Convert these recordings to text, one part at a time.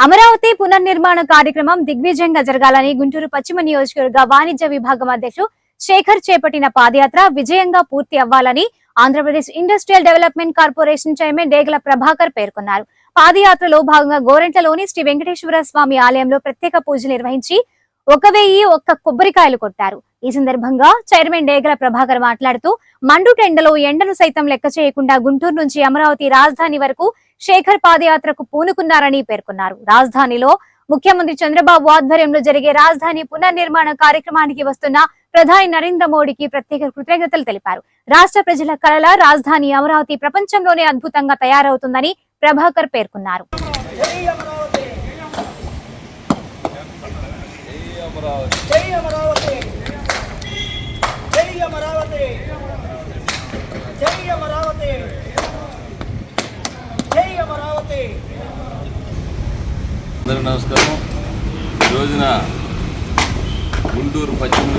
అమరావతి పునర్నిర్మాణ కార్యక్రమం దిగ్విజయంగా జరగాలని గుంటూరు పశ్చిమ నియోజకవర్గ వాణిజ్య విభాగం అధ్యక్షుడు శేఖర్ చేపట్టిన పాదయాత్ర విజయంగా పూర్తి అవ్వాలని Andhra Pradesh industrial development corporation chairman Degala Prabhakar పేర్కొన్నారు. పాదయాత్రలో భాగంగా గోరెంట్లలోని శ్రీ వెంకటేశ్వర స్వామి ఆలయంలో ప్రత్యేక పూజలు నిర్వహించి ఒక వెయ్యి ఒక్క కొబ్బరికాయలు కొట్టారు. ఈ సందర్భంగా చైర్మన్ డేగల ప్రభాకర్ మాట్లాడుతూ మండుటెండలో ఎండను సైతం లెక్క చేయకుండా గుంటూరు నుంచి అమరావతి రాజధాని వరకు శేఖర్ పాదయాత్రకు పూనుకున్నారని పేర్కొన్నారు. రాజధానిలో ముఖ్యమంత్రి చంద్రబాబు ఆధ్వర్యంలో జరిగే రాజధాని పునర్నిర్మాణ కార్యక్రమానికి వస్తున్న ప్రధాని నరేంద్ర మోడీకి ప్రత్యేక కృతజ్ఞతలు తెలిపారు. రాష్ట్ర ప్రజల కళల రాజధాని అమరావతి ప్రపంచంలోనే అద్భుతంగా తయారవుతుందని ప్రభాకర్ పేర్కొన్నారు జై అమరావతి జై అమరావతి జై అమరావతి జై అందరూ నమస్కారం. ఈ రోజున గుంటూరు పశ్చిమ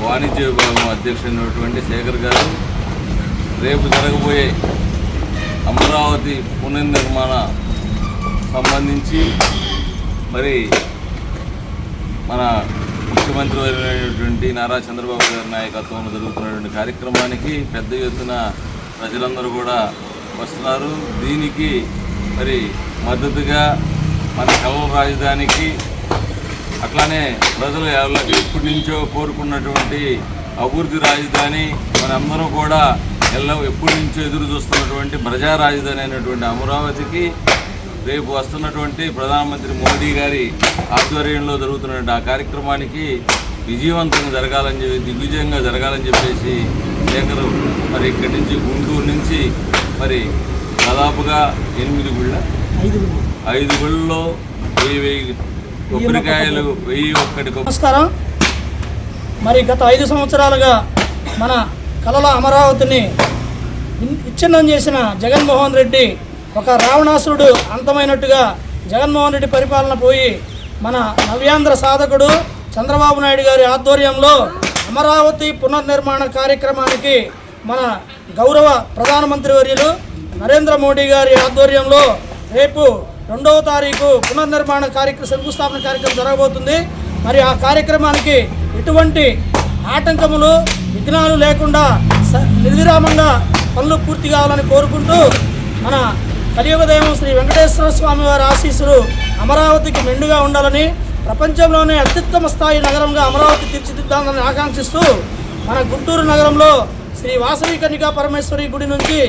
వాణిజ్య విభాగం అధ్యక్షుడైనటువంటి శేఖర్ గారు రేపు జరగబోయే అమరావతి పునర్నిర్మాణ సంబంధించి మరి మన ముఖ్యమంత్రి అయినటువంటి నారా చంద్రబాబు గారి నాయకత్వంలో జరుగుతున్నటువంటి కార్యక్రమానికి పెద్ద ఎత్తున ప్రజలందరూ కూడా వస్తున్నారు. దీనికి మరి మద్దతుగా మన కలవ రాజధానికి అట్లానే ప్రజలు ఎల్ల- ఎప్పటి నుంచో కోరుకున్నటువంటి అభివృద్ధి రాజధాని మనందరం కూడా ఎల్ల ఎప్పటి నుంచో ఎదురు చూస్తున్నటువంటి ప్రజా రాజధాని అయినటువంటి అమరావతికి రేపు వస్తున్నటువంటి ప్రధానమంత్రి మోడీ గారి ఆధ్వర్యంలో జరుగుతున్నటువంటి ఆ కార్యక్రమానికి విజయవంతంగా జరగాలని చెప్పి దిగ్విజయంగా జరగాలని చెప్పేసి శేఖరు మరి ఇక్కడి నుంచి గుంటూరు నుంచి మరి దాదాపుగా ఎనిమిది గుళ్ళ? ఐదు గుళ్ళలో వెయ్యి వెయ్యి కొబ్బరికాయలు వెయ్యి ఒక్కటి నమస్కారం. మరి గత ఐదు సంవత్సరాలుగా మన కలల అమరావతిని విచ్ఛిన్నం చేసిన జగన్మోహన్ రెడ్డి ఒక రావణాసురుడు అంతమైనట్టుగా జగన్మోహన్ రెడ్డి పరిపాలన పోయి మన నవ్యాంధ్ర సాధకుడు చంద్రబాబు నాయుడు గారి ఆధ్వర్యంలో అమరావతి పునర్నిర్మాణ కార్యక్రమానికి మన గౌరవ ప్రధానమంత్రి వర్యులు నరేంద్ర మోడీ గారి ఆధ్వర్యంలో రేపు రెండవ తారీఖు పునర్నిర్మాణ కార్యక్రమ శంకుస్థాపన కార్యక్రమం జరగబోతుంది. మరి ఆ కార్యక్రమానికి ఎటువంటి ఆటంకములు విఘ్నాలు లేకుండా స- నిర్విరామంగా పనులు పూర్తి కావాలని కోరుకుంటూ మన కలియుగదేవం శ్రీ వెంకటేశ్వర స్వామి వారి ఆశీస్సులు అమరావతికి మెండుగా ఉండాలని ప్రపంచంలోనే అత్యుత్తమ స్థాయి నగరంగా అమరావతి తీర్చిదిద్దాలని ఆకాంక్షిస్తూ మన గుంటూరు నగరంలో శ్రీ వాసవి కన్నికా పరమేశ్వరి గుడి నుంచి